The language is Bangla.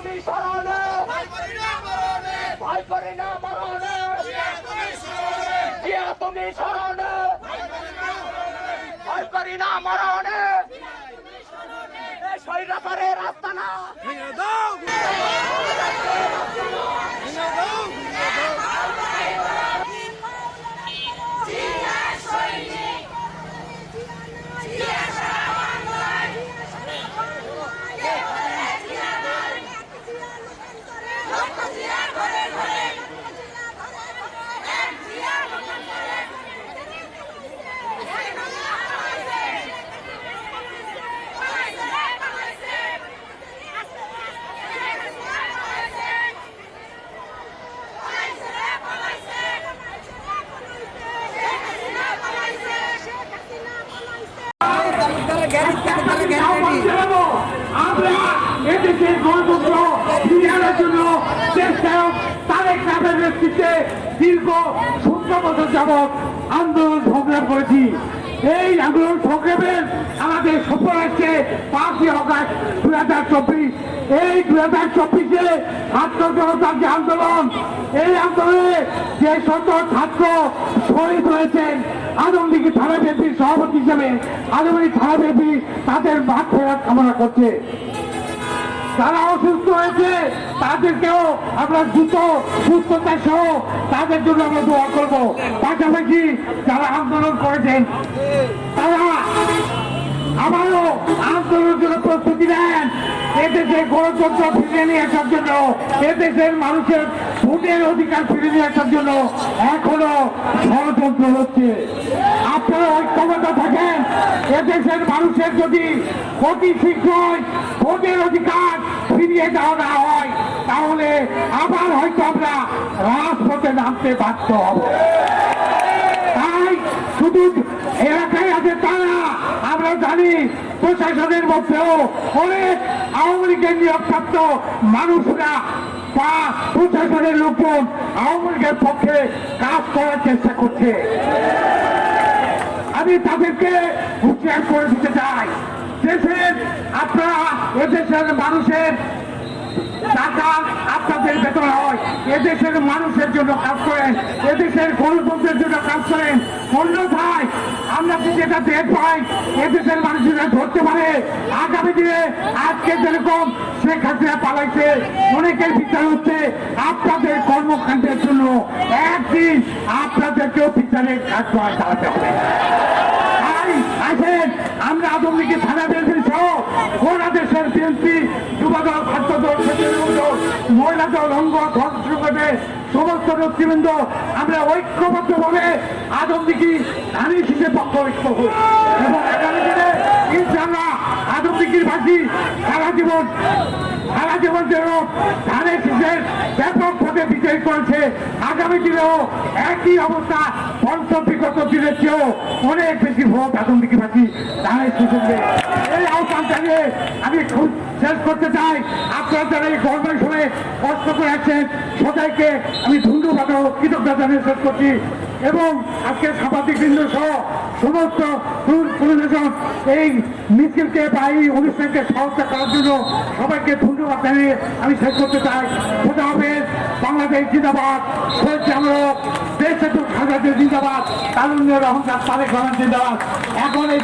তুমি স্মরণে। ভয় করি না মরণে জিয়া তুমি স্মরণে। ভয় করি না মরণে। স্বৈরাচারের রাস্তা না এদেশের গণতন্ত্র ফিরিয়ে আনার জন্য চেষ্টা তারেক রাবের নেতৃত্বে দীর্ঘ সতেরো বছর যাবৎ আন্দোলন সংগ্রাম করেছি। এই আন্দোলন সংগ্রামের আমাদের সফল আসছে পাঁচই অগাস্ট দুই হাজার চব্বিশ। এই দুই হাজার চব্বিশে ছাত্র জনতার যে আন্দোলন, এই আন্দোলনে যে শত ছাত্র শহীদ হয়েছেন আদমদিঘি থানা বিএনপির সভাপতি হিসেবে থানা বিএনপি তাদের মাঠ ফেরার কামনা করছে। যারা অসুস্থ হয়েছে, তাদেরকেও আমরা দ্রুত সুস্থতা সহ তাদের জন্য আমরা দোয়া করব। পাশাপাশি যারা আন্দোলন করেছেন, তারা আবারও আন্দোলনের জন্য প্রস্তুতি নেন। এদেশে গণতন্ত্র ফিরিয়ে নিয়ে আসার জন্য, এদেশের মানুষের ভোটের অধিকার ফিরিয়ে নিয়ে আসার জন্য এখনও ষড়যন্ত্র হচ্ছে। আপনারা ঐক্যবদ্ধ থাকেন। এদেশের মানুষের যদি অতি শীঘ্রই ভোটের অধিকার ফিরিয়ে দেওয়া না হয়, তাহলে আবার হয়তো আমরা রাজপথে নামতে বাধ্য হব। তাই শুধু এলাকায় আছে তারা আমরা জানি প্রশাসনের মধ্যেও অনেক আওয়ামী লীগের নিয়োগপ্রাপ্ত মানুষরা বা প্রশাসনের লোকজন আওয়ামী লীগের পক্ষে কাজ করার চেষ্টা করছে। আমি তাদেরকে হুঁশিয়ার করে দিতে চাই, দেশের আপনারা, এদেশের মানুষের টাকা আপনাদের বেতন হয়। এদেশের মানুষের জন্য কাজ করেন এদেশের গণতন্ত্রের জন্য কাজ করেন অন্যথায় আমরা কি যেটা টের পাই, এদেশের মানুষেরা ধরতে পারে? আগামী দিনে আজকে যেরকম শেখ হাসিনা পালাইছে, অনেকের বিচার হচ্ছে আপনাদের কর্মকাণ্ডের জন্য। একদিন আপনাদেরকেও বিচারের কাজ করা চালাতে হবে। আসেন, আমরা আদমদিকে থানা বিএনপি সহ গোটা দেশের বিএনপি মহিলা দল অঙ্গ সংগঠনে সমস্ত নেতৃবৃন্দ, আমরা পক্ষ ঐক্য হই এবং আগামী দিনে ইনশাল্লাহ আদমদিকির ভাষী সারা জীবন সারা জীবন যেন ধানের শীষের ব্যাপকভাবে বিজয়ী করেছে। আগামী দিনেও একই অবস্থা পঞ্চ বিগত দিনের চেয়েও অনেক বেশি ভোট আদমদিকি ভাষী ধানের শীষে এই আহ্বান জানিয়ে আমি খুব শেষ করতে চাই। আপনারা যারা এই গরমের সময় কষ্ট করে আছেন, সবাইকে আমি ধন্যবাদ কৃতজ্ঞতা জানিয়ে শেষ করছি। এবং আজকে সাংবাদিক বৃন্দ সহ সমস্ত পরিবেশন এই মিছিলকে বা এই অনুষ্ঠানকে সহযোগিতা করার জন্য সবাইকে ধন্যবাদ জানিয়ে আমি শেষ করতে চাই। খোদা হবে বাংলাদেশ জিন্দাবাদ, শহীদ জামরক দেশ এবং সাজাদের জিন্দাবাদ তারুণ্যের অহংকার তারেক রহমান জিন্দাবাদ। এখন এই